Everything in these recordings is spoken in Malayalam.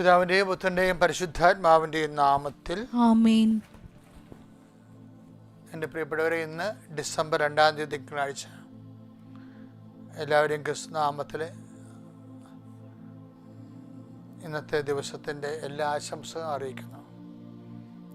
പിതാവിന്റെയും പുത്രന്റെയും പരിശുദ്ധാത്മാവിന്റെയും നാമത്തിൽ ആമേൻ. എന്റെ പ്രിയപ്പെട്ടവരെ ഇന്ന് ഡിസംബർ രണ്ടാം തീയതി തിങ്കളാഴ്ച. എല്ലാവരെയും ക്രിസ്തു നാമത്തിൽ ഇന്നത്തെ ദിവസത്തിന്റെ എല്ലാ ആശംസകളും അറിയിക്കുന്നു.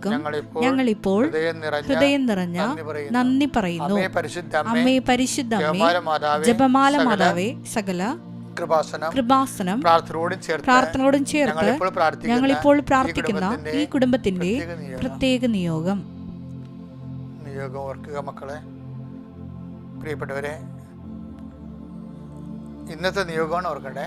കൃപകൾക്കും ഞങ്ങളിപ്പോൾ ഹൃദയം നിറഞ്ഞ നന്ദി പറയുന്നു. അമ്മയെ അമ്മേ പരിശുദ്ധ ജപമാല മാതാവേ സകല കൃപാസനം പ്രാർത്ഥനയോടും ചേർത്ത് ഞങ്ങളിപ്പോൾ പ്രാർത്ഥിക്കുന്ന ഈ കുടുംബത്തിന്റെ പ്രത്യേക നിയോഗം. പ്രത്യേക നിയോഗം നിയോഗം ഓർക്കുക മക്കളെ പ്രിയപ്പെട്ടവരെ ഇന്നത്തെ നിയോഗമാണ് ഓർക്കണ്ടേ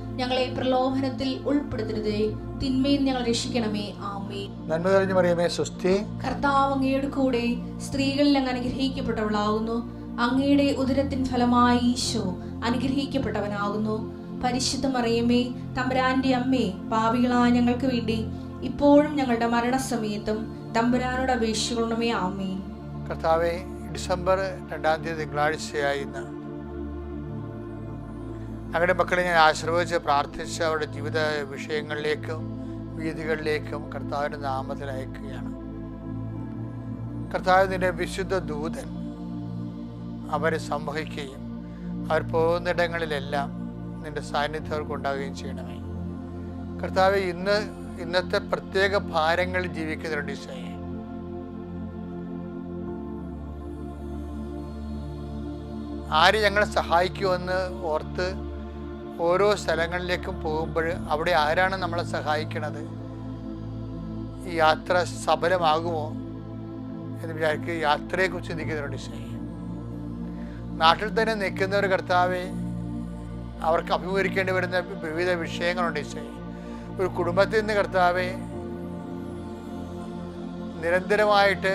ഞങ്ങളെ പ്രലോഭനത്തിൽ ഉൾപ്പെടുത്തരുതേ. തിന്മയിൽ ഞങ്ങൾ രക്ഷിക്കണമേ. ആമേ നന്മ കഴിഞ്ഞു മറിയമേ സ്വസ്തി. കർത്താവ് അങ്ങയുടെ കൂടെ സ്ത്രീകളിൽ അങ്ങ് അനുഗ്രഹിക്കപ്പെട്ടവളാകുന്നു. അങ്ങയുടെ ഉദരത്തിൻ ഫലമായി ഈശോ അനുഗ്രഹിക്കപ്പെട്ടവനാകുന്നു. പരിശുദ്ധ മറിയമേ തമ്പുരാന്റെ അമ്മേ പാവികളായ ഞങ്ങൾക്ക് വേണ്ടി ഇപ്പോഴും ഞങ്ങളുടെ മരണസമയത്തും തമ്പുരാനോട് അപേക്ഷിക്കണമേ. ആമേ കർത്താവെ ഡിസംബർ രണ്ടാം തീയതി തിങ്കളാഴ്ചയായി ഇന്ന് ഞങ്ങളുടെ മക്കളെ ഞാൻ ആശ്രവിച്ച് പ്രാർത്ഥിച്ച് അവരുടെ ജീവിത വിഷയങ്ങളിലേക്കും വീതികളിലേക്കും കർത്താവിന്റെ നാമത്തിൽ അയക്കുകയാണ്. കർത്താവ് നിന്റെ വിശുദ്ധ ദൂതൻ അവരെ സംവഹിക്കുകയും അവർ പോകുന്നിടങ്ങളിലെല്ലാം നിന്റെ സാന്നിധ്യം അവർക്ക് ഉണ്ടാവുകയും ചെയ്യണമേ. കർത്താവ് ഇന്ന് ഇന്നത്തെ പ്രത്യേക ഭാരങ്ങളിൽ ജീവിക്കുന്നുണ്ട് ഈശോയെ ആര് ഞങ്ങളെ സഹായിക്കുമെന്ന് ഓർത്ത് ഓരോ സ്ഥലങ്ങളിലേക്കും പോകുമ്പോൾ അവിടെ ആരാണ് നമ്മളെ സഹായിക്കണത്? ഈ യാത്ര സഫലമാകുമോ എന്ന് വിചാരിക്കുക യാത്രയെക്കുറിച്ച് ചിന്തിക്കുന്നവരുണ്ട് സ്നേഹം നാട്ടിൽ തന്നെ നിൽക്കുന്നവർ കർത്താവെ അവർക്ക് അഭിമുഖീകരിക്കേണ്ടി വരുന്ന വിവിധ വിഷയങ്ങളുണ്ട് ഈശോയെ ഒരു കുടുംബത്തിൽ നിന്ന് കർത്താവെ നിരന്തരമായിട്ട്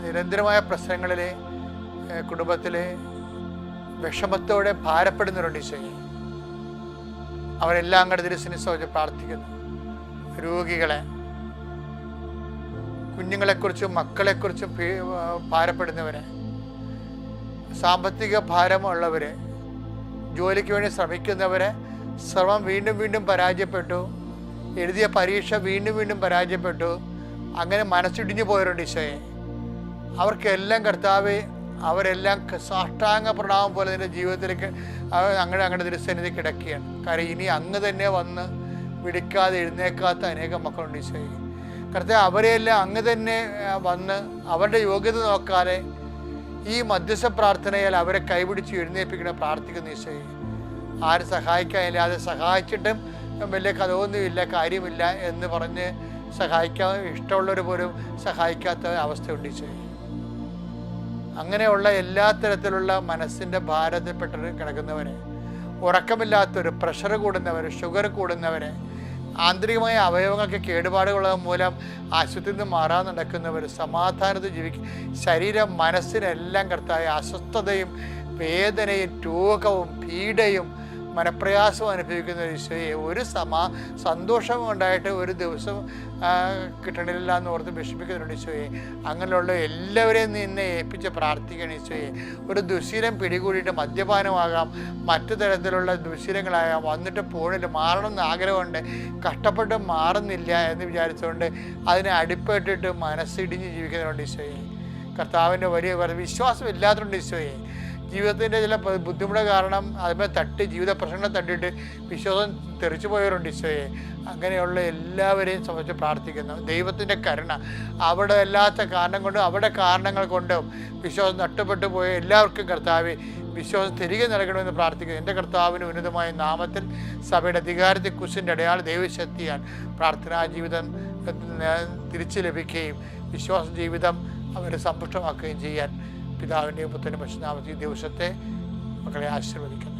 നിരന്തരമായ പ്രശ്നങ്ങളിൽ കുടുംബത്തിലെ വിഷമത്തോടെ ഭാരപ്പെടുന്നവരുണ്ട് ഈശോയെ. അവരെല്ലാം അങ്ങയുടെ തിരുസിനെ സൗജ പ്രാർത്ഥിക്കുന്നു. രോഗികളെ കുഞ്ഞുങ്ങളെക്കുറിച്ചും മക്കളെക്കുറിച്ചും ഭാരപ്പെടുന്നവരെ സാമ്പത്തിക ഭാരമുള്ളവരെ ജോലിക്ക് വേണ്ടി ശ്രമിക്കുന്നവരെ ശ്രമം വീണ്ടും വീണ്ടും പരാജയപ്പെട്ടു. എഴുതിയ പരീക്ഷ വീണ്ടും വീണ്ടും പരാജയപ്പെട്ടു. അങ്ങനെ മനസ്സിടിഞ്ഞു പോയവരുണ്ട് ഈശോയെ. അവർക്കെല്ലാം കർത്താവ് അവരെല്ലാം സാഷ്ടാംഗ പ്രണാമം പോലെ നിന്റെ ജീവിതത്തിലേക്ക് അങ്ങനെ അങ്ങയുടെ ദൃശ്യനിധി കിടക്കുകയാണ്. കാര്യം ഇനി അങ്ങ് തന്നെ വന്ന് വിളിക്കാതെ എഴുന്നേക്കാത്ത അനേകം മക്കളുണ്ട് ഈശോയെ. കറുത്ത അവരെയെല്ലാം അങ്ങ് തന്നെ വന്ന് അവരുടെ യോഗ്യത നോക്കാതെ ഈ മധ്യസ്ഥ പ്രാർത്ഥനയാൽ അവരെ കൈപിടിച്ച് എഴുന്നേൽപ്പിക്കണം പ്രാർത്ഥിക്കുന്ന ഈശോയെ. ആരും സഹായിക്കാനില്ലാതെ സഹായിച്ചിട്ടും വലിയ കഥയൊന്നുമില്ല കാര്യമില്ല എന്ന് പറഞ്ഞ് സഹായിക്കാൻ ഇഷ്ടമുള്ളവർ പോലും സഹായിക്കാത്ത അവസ്ഥയുണ്ട് ഈശോയെ. അങ്ങനെയുള്ള എല്ലാ തരത്തിലുള്ള മനസ്സിന്റെ ഭാരത്തിൽപ്പെട്ട് കിടക്കുന്നവരെ ഉറക്കമില്ലാത്തവർ പ്രഷർ കൂടുന്നവർ ഷുഗർ കൂടുന്നവരെ ആന്തരികമായ അവയവങ്ങൾക്ക് കേടുപാടുകൾ മൂലം ആശുപത്രിയിൽ നിന്ന് മാറാൻ നടക്കുന്നവർ സമാധാനത്തിൽ ജീവിക്കും ശരീരം മനസ്സിനെല്ലാം കർത്തായ അസ്വസ്ഥതയും വേദനയും രോഗവും പീഡയും മനപ്രയാസവും അനുഭവിക്കുന്ന ഈശോയെ ഒരു സമാ സന്തോഷം ഉണ്ടായിട്ട് ഒരു ദിവസം കിട്ടണില്ല എന്ന് ഓർത്ത് വിഷമിക്കുന്നുണ്ട് ഈശോയെ. അങ്ങനെയുള്ള എല്ലാവരെയും നിന്നെ ഏൽപ്പിച്ച് പ്രാർത്ഥിക്കണം ഈശോയെ. ഒരു ദുശീലം പിടികൂടിയിട്ട് മദ്യപാനമാകാം മറ്റു തരത്തിലുള്ള ദുശീലങ്ങളാകാം. വന്നിട്ട് പോണില്ല മാറണം എന്ന് ആഗ്രഹമുണ്ട്. കഷ്ടപ്പെട്ട് മാറുന്നില്ല എന്ന് വിചാരിച്ചുകൊണ്ട് അതിനെ അടിപ്പെട്ടിട്ട് മനസ്സിടിഞ്ഞ് ജീവിക്കുന്നവരുണ്ട് ഈശോയെ. കർത്താവിന്റെ വലിയ വിശ്വാസം ഇല്ലാത്തതുകൊണ്ട് ഈശോയെ. ജീവിതത്തിന്റെ ചില ബുദ്ധിമുട്ട് കാരണം അതിമേ തട്ടി ജീവിത പ്രശ്നങ്ങൾ തട്ടിയിട്ട് വിശ്വാസം തെറിച്ചു പോയവരുണ്ട് ഈശോയെ. അങ്ങനെയുള്ള എല്ലാവരെയും സംബന്ധിച്ച് പ്രാർത്ഥിക്കുന്നു. ദൈവത്തിന്റെ കരുണ അവിടെ അല്ലാത്ത കാരണം കൊണ്ടും അവിടെ കാരണങ്ങൾ കൊണ്ടും വിശ്വാസം നഷ്ടപ്പെട്ടു പോയ എല്ലാവർക്കും കർത്താവ് വിശ്വാസം തിരികെ നൽകണമെന്ന് പ്രാർത്ഥിക്കുന്നു. എന്റെ കർത്താവിന് ഉന്നതമായ നാമത്തിൽ സഭയുടെ അധികാരത്തെ കുശിന്റെ അടയാള ദൈവശക്തിയാൽ പ്രാർത്ഥനാ ജീവിതം തിരിച്ചു ലഭിക്കുകയും വിശ്വാസ ജീവിതം അവരെ സമ്പുഷ്ടമാക്കുകയും ചെയ്യാൻ പിതാവിൻ്റെയും പുത്രൻ്റെ പശുനാമത്തിൽ ദിവസത്തെ മക്കളെ ആശീർവദിക്കണം